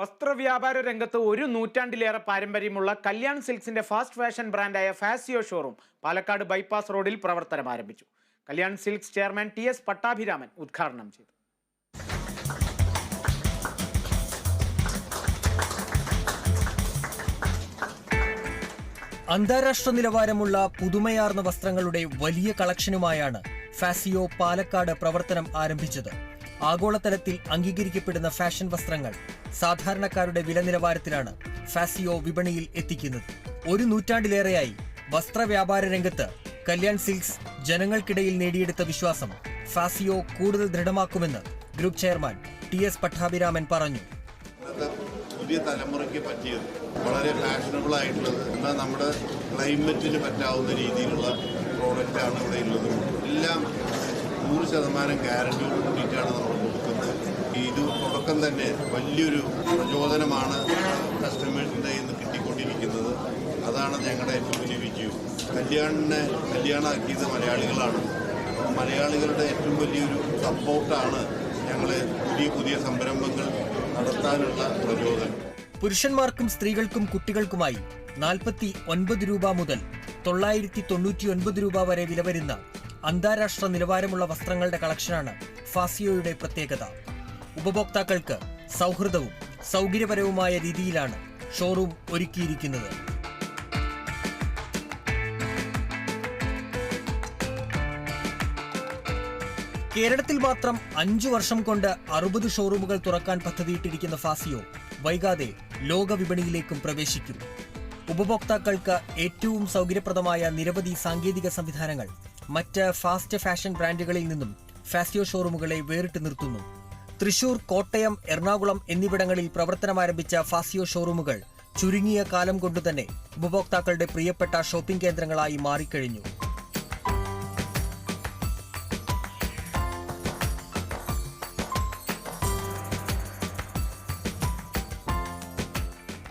വസ്ത്രവ്യാപാര രംഗത്ത് ഒരു നൂറ്റാണ്ടിലേറെ പാരമ്പര്യമുള്ള കല്യാൺ സിൽക്സിന്റെ ഫാസ്റ്റ് ഫാഷൻ ബ്രാൻഡായ ഫാസിയോ ഷോറൂം പാലക്കാട് ബൈപ്പാസ് റോഡിൽ പ്രവർത്തനം ആരംഭിച്ചു. Kalyan Silks chairman T S Pattabhiraman ഉദ്ഘാടനം ചെയ്തു. അന്താരാഷ്ട്ര നിലവാരമുള്ള പുതുമയാർന്ന വസ്ത്രങ്ങളുടെ വലിയ കളക്ഷനുമായാണ് ഫാസിയോ പാലക്കാട് പ്രവർത്തനം ആരംഭിച്ചത്. ആഗോളതലത്തിൽ അംഗീകരിക്കപ്പെടുന്ന ഫാഷൻ വസ്ത്രങ്ങൾ സാധാരണക്കാരുടെ വില നിലവാരത്തിലാണ് ഫാസിയോ വിപണിയിൽ എത്തിക്കുന്നത്. ഒരു നൂറ്റാണ്ടിലേറെയായി വസ്ത്രവ്യാപാര രംഗത്ത് കല്യാൺ സിൽക്സ് ജനങ്ങൾക്കിടയിൽ നേടിയെടുത്ത വിശ്വാസം ഫാസിയോ കൂടുതൽ ദൃഢമാക്കുമെന്ന് group chairman T S Pattabhiraman പറഞ്ഞു. പുതിയ തലമുറയ്ക്ക് പറ്റിയത്. വളരെ ഫാഷനബിൾ ആയിട്ടുള്ളത്. എന്നാൽ നമ്മുടെ ക്ലൈമറ്റിന് പറ്റാവുന്ന രീതിയിലുള്ള പ്രോഡക്റ്റ് ആണ് ഇവിടെ ഉള്ളത്. ശതമാനം ഗ്യാരണ്ടി കൂടിയിട്ടാണ് നമ്മൾ കൊടുക്കുന്നത്. ഇത് തുടക്കം തന്നെ വലിയൊരു പ്രചോദനമാണ് കസ്റ്റമേഴ്സിന്റെ ഇന്ന് കിട്ടിക്കൊണ്ടിരിക്കുന്നത്. അതാണ് ഞങ്ങളുടെ ഏറ്റവും വലിയ വിജയം. കല്യാണിനെ കല്യാണമാക്കിയത് മലയാളികളാണ്. മലയാളികളുടെ ഏറ്റവും വലിയൊരു സപ്പോർട്ടാണ് ഞങ്ങളെ പുതിയ പുതിയ സംരംഭങ്ങൾ നടത്താനുള്ള പ്രചോദനം. പുരുഷന്മാർക്കും സ്ത്രീകൾക്കും കുട്ടികൾക്കുമായി നാൽപ്പത്തി ഒൻപത് രൂപ മുതൽ തൊള്ളായിരത്തി തൊണ്ണൂറ്റി ഒൻപത് രൂപ വരെ വില വരുന്ന അന്താരാഷ്ട്ര നിലവാരമുള്ള വസ്ത്രങ്ങളുടെ കളക്ഷനാണ് ഫാസിയോയുടെ പ്രത്യേകത. ഉപഭോക്താക്കൾക്ക് സൗഹൃദവും സൗകര്യപരവുമായ രീതിയിലാണ് ഷോറൂം ഒരുക്കിയിരിക്കുന്നത്. കേരളത്തിൽ മാത്രം അഞ്ചു വർഷം കൊണ്ട് അറുപത് ഷോറൂമുകൾ തുറക്കാൻ പദ്ധതിയിട്ടിരിക്കുന്ന ഫാസിയോ വൈകാതെ ലോക വിപണിയിലേക്കും പ്രവേശിക്കും. ഉപഭോക്താക്കൾക്ക് ഏറ്റവും സൗകര്യപ്രദമായ നിരവധി സാങ്കേതിക സംവിധാനങ്ങൾ മറ്റ് ഫാസ്റ്റ് ഫാഷൻ ബ്രാൻഡുകളിൽ നിന്നും ഫാസിയോ ഷോറൂമുകളെ വേറിട്ട് നിർത്തുന്നു. തൃശൂർ കോട്ടയം എറണാകുളം എന്നിവിടങ്ങളിൽ പ്രവർത്തനമാരംഭിച്ച ഫാസിയോ ഷോറൂമുകൾ ചുരുങ്ങിയ കാലം കൊണ്ടുതന്നെ ഉപഭോക്താക്കളുടെ പ്രിയപ്പെട്ട ഷോപ്പിംഗ് കേന്ദ്രങ്ങളായി മാറിക്കഴിഞ്ഞു.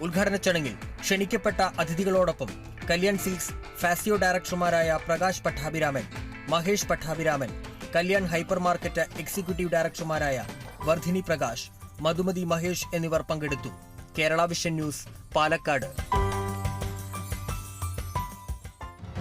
ഉദ്ഘാടന ചടങ്ങിൽ ക്ഷണിക്കപ്പെട്ട അതിഥികളോടൊപ്പം Kalyan silks ഫാസിയോ ഡയറക്ടർമാരായ Prakash Pattabhiraman Mahesh Pattabhiraman Kalyan hyper market executive ഡയറക്ടർമാരായ Vardhini Prakash Madhumathi Mahesh എന്നിവർ പങ്കെടുത്തു. Kerala vision news Palakkad.